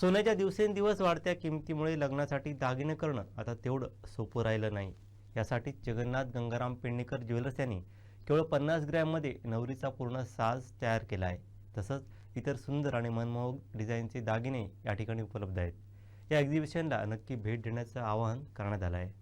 सोन्याच्या दिवसेंदिवस वाढत्या किमतीमुळे लग्नासाठी दागिने करणं आता तेवढं सोपं राहिलं नाही. यासाठी जगन्नाथ गंगाराम पेडणेकर ज्वेलर्स यांनी केवळ पन्नास ग्रॅममध्ये नवरीचा पूर्ण साज तयार केला आहे. तसंच इतर सुंदर आणि मनमोहक डिझाईनचे दागिने या ठिकाणी उपलब्ध आहेत. या एक्झिबिशनला नक्की भेट देण्याचं आवाहन करण्यात आलं आहे.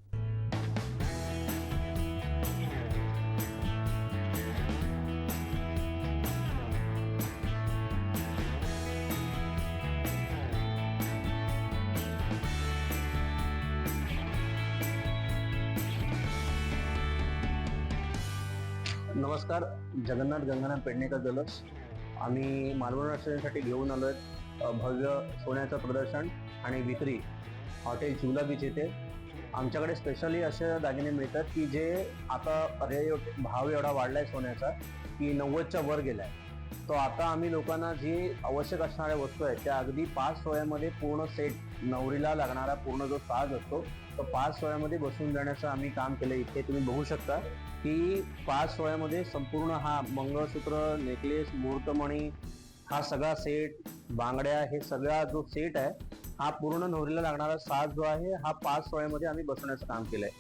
नमस्कार. जगन्नाथ गंगाराम पेडणेकर ज्वेलर्स. आम्ही मालवण रेस्टॉरंटसाठी घेऊन आलो आहेत भव्य सोन्याचं प्रदर्शन आणि विक्री हॉटेल चिवला बीच येथे. आमच्याकडे स्पेशली असे दागिने मिळतात की जे आता रे भाव एवढा वाढला आहे सोन्याचा की नव्वदच्या वर गेला आहे तो आता आम्ही लोकांना जी आवश्यक असणाऱ्या वस्तू आहेत त्या अगदी पाच सोळ्यामध्ये पूर्ण सेट नवरीला लागणारा पूर्ण जो साज असतो तो पाच सोळ्यामध्ये बसून देण्याचं आम्ही काम केलं इथे तुम्ही बघू शकता की पाच सोळ्यामध्ये संपूर्ण हा मंगळसूत्र नेकलेस मुहूर्तमणी हा सगळा सेट बांगड्या हे सगळा जो सेट आहे हा पूर्ण नवरीला लागणारा साज जो आहे हा पाच सोळ्यामध्ये आम्ही बसवण्याचं काम केलंय.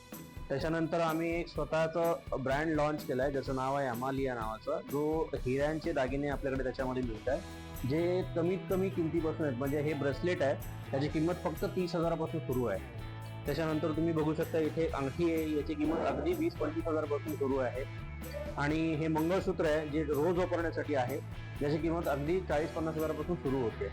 त्याच्यानंतर आम्ही एक स्वतःचं ब्रँड लॉन्च आहे ज्याचं नाव आहे अमालिया नावाचं. जो हिऱ्यांचे दागिने आपल्याकडे त्याच्यामध्ये मिळत आहे जे कमीत कमी किमतीपासून आहेत. म्हणजे हे ब्रेसलेट आहे. त्याची किंमत फक्त तीस हजारापासून सुरू आहे. त्याच्यानंतर तुम्ही बघू शकता इथे अंगठी आहे याची किंमत अगदी वीस पंचवीस हजारपासून सुरू आहे. आणि हे मंगळसूत्र आहे जे रोज वापरण्यासाठी आहे. ज्याची किंमत अगदी चाळीस पन्नास हजारापासून सुरू होते.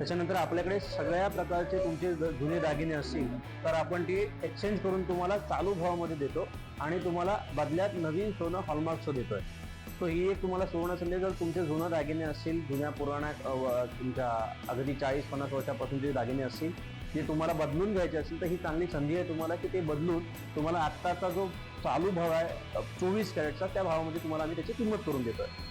त्याच्यानंतर आपल्याकडे सगळ्या प्रकारचे तुमचे जर जुने दागिने असतील तर आपण ती एक्सचेंज करून तुम्हाला चालू भावामध्ये देतो आणि तुम्हाला बदल्यात नवीन सोनं हॉलमार्कचं आहे तो ही एक तुम्हाला सुवर्ण संधी जर तुमचे जुनं दागिने असतील जुन्या पुराण्या तुमच्या अगदी चाळीस पन्नास वर्षापासून जे दागिने असतील जे तुम्हाला बदलून घ्यायचे असेल तर ही चांगली संधी आहे तुम्हाला की ते बदलून तुम्हाला आत्ताचा जो चालू भाव आहे चोवीस कॅरेटचा त्या भावामध्ये तुम्हाला आम्ही त्याची किंमत करून देतो आहे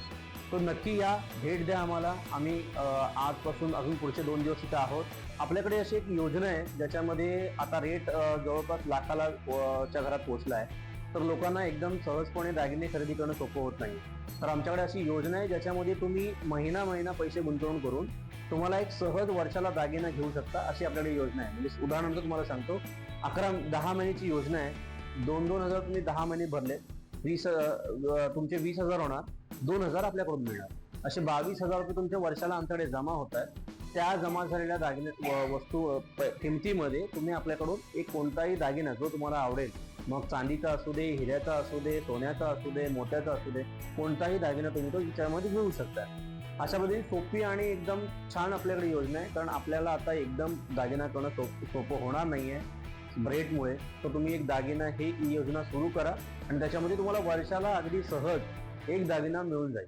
तो नक्की या भेट द्या आम्हाला. आम्ही आजपासून अजून पुढचे दोन दिवस इथं आहोत. आपल्याकडे अशी एक योजना आहे ज्याच्यामध्ये आता रेट जवळपास लाखाला च्या घरात पोहोचला आहे तर लोकांना एकदम सहजपणे दागिने खरेदी करणं सोपं होत नाही. तर आमच्याकडे अशी योजना आहे ज्याच्यामध्ये तुम्ही महिना महिना पैसे गुंतवणूक करून तुम्हाला एक सहज वर्षाला दागिना घेऊ शकता अशी आपल्याकडे योजना आहे. म्हणजे उदाहरणार्थ तुम्हाला सांगतो अकरा दहा महिन्याची योजना आहे. दोन दोन हजार तुम्ही दहा महिने भरले वीस तुमचे वीस हजार होणार. दोन हजार आपल्याकडून मिळणार. असे बावीस हजार रुपये तुमच्या वर्षाला आमच्याकडे जमा होत आहेत. त्या जमा झालेल्या दागिने वस्तू किमतीमध्ये तुम्ही आपल्याकडून एक कोणताही दागिना जो तुम्हाला आवडेल मग चांदीचा असू दे हिऱ्याचा असू दे सोन्याचा असू दे मोत्याचा असू दे कोणताही दागिना तुम्ही तो त्याच्यामध्ये घेऊ शकता. अशा पद्धतीने सोपी आणि एकदम छान आपल्याकडे योजना आहे. कारण आपल्याला आता एकदम दागिना करणं सोप सोपं होणार नाहीये. ब्रेडमुळे तर तुम्ही एक दागिना ही योजना सुरू करा. आणि त्याच्यामध्ये तुम्हाला वर्षाला अगदी सहज एक दागिना मिळून जाईल.